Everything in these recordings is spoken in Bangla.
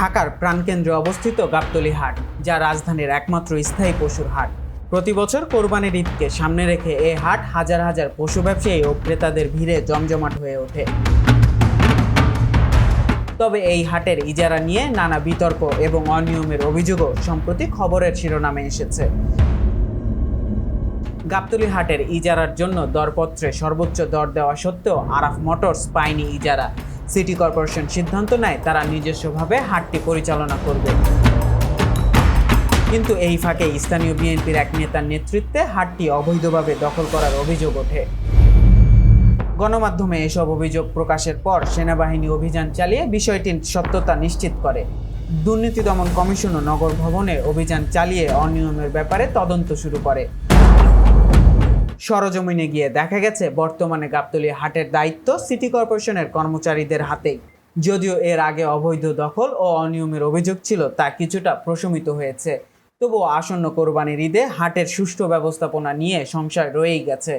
ঢাকার প্রাণকেন্দ্রে অবস্থিত গাবতলী হাট, যা রাজধানীর একমাত্র স্থায়ী পশুর হাট। প্রতি বছর কোরবানির ঈদকে সামনে রেখে এ হাট হাজার হাজার পশু ব্যবসায়ী ও ক্রেতাদের ভিড়ে জমজমাট হয়ে ওঠে। তবে এই হাটের ইজারা নিয়ে নানা বিতর্ক এবং অনিয়মের অভিযোগও সম্প্রতি খবরের শিরোনামে এসেছে। গাবতলী হাটের ইজারার জন্য দরপত্রে সর্বোচ্চ দর দেওয়া সত্ত্বেও আরাফ মোটরস পায়নি ইজারা। সিটি কর্পোরেশন সিদ্ধান্ত নেয়, তারা নিজস্বভাবে হাটটি পরিচালনা করবে। কিন্তু এই ফাঁকে স্থানীয় বিএনপির এক নেতার নেতৃত্বে হাটটি অবৈধভাবে দখল করার অভিযোগ ওঠে। গণমাধ্যমে এসব অভিযোগ প্রকাশের পর সেনাবাহিনী অভিযান চালিয়ে বিষয়টির সত্যতা নিশ্চিত করে। দুর্নীতি দমন কমিশনও নগর ভবনে অভিযান চালিয়ে অনিয়মের ব্যাপারে তদন্ত শুরু করে। সরজমিনে গিয়ে দেখা গেছে, বর্তমানে গাবতলী হাটের দায়িত্ব সিটি কর্পোরেশনের কর্মচারীদের হাতেই। যদিও এর আগে অবৈধ দখল ও অনিয়মের অভিযোগ ছিল, তা কিছুটা প্রশমিত হয়েছে। তবুও আসন্ন কোরবানির ঈদে হাটের সুষ্ঠু ব্যবস্থাপনা নিয়ে সংশয় রয়েই গেছে।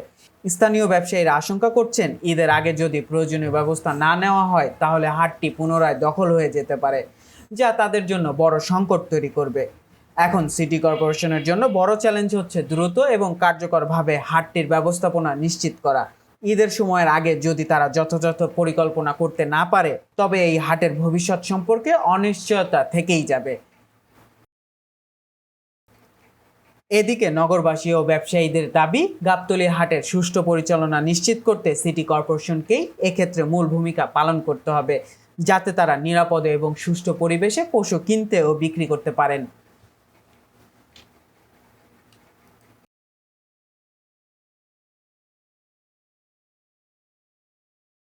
স্থানীয় ব্যবসায়ীরা আশঙ্কা করছেন, ঈদের আগে যদি প্রয়োজনীয় ব্যবস্থা না নেওয়া হয়, তাহলে হাটটি পুনরায় দখল হয়ে যেতে পারে, যা তাদের জন্য বড় সংকট তৈরি করবে। এখন সিটি কর্পোরেশনের জন্য বড় চ্যালেঞ্জ হচ্ছে দ্রুত এবং কার্যকরভাবে হাটটির ব্যবস্থাপনা নিশ্চিত করা। ঈদের সময়ের আগে যদি তারা যথাযথ পরিকল্পনা করতে না পারে, তবে এই হাটের ভবিষ্যৎ সম্পর্কে অনিশ্চয়তা থেকেই যাবে। এদিকে নগরবাসী ও ব্যবসায়ীদের দাবি, গাবতলী হাটের সুষ্ঠু পরিচালনা নিশ্চিত করতে সিটি কর্পোরেশনকেই এক্ষেত্রে মূল ভূমিকা পালন করতে হবে, যাতে তারা নিরাপদে এবং সুষ্ঠু পরিবেশে পশু কিনতে ও বিক্রি করতে পারেন।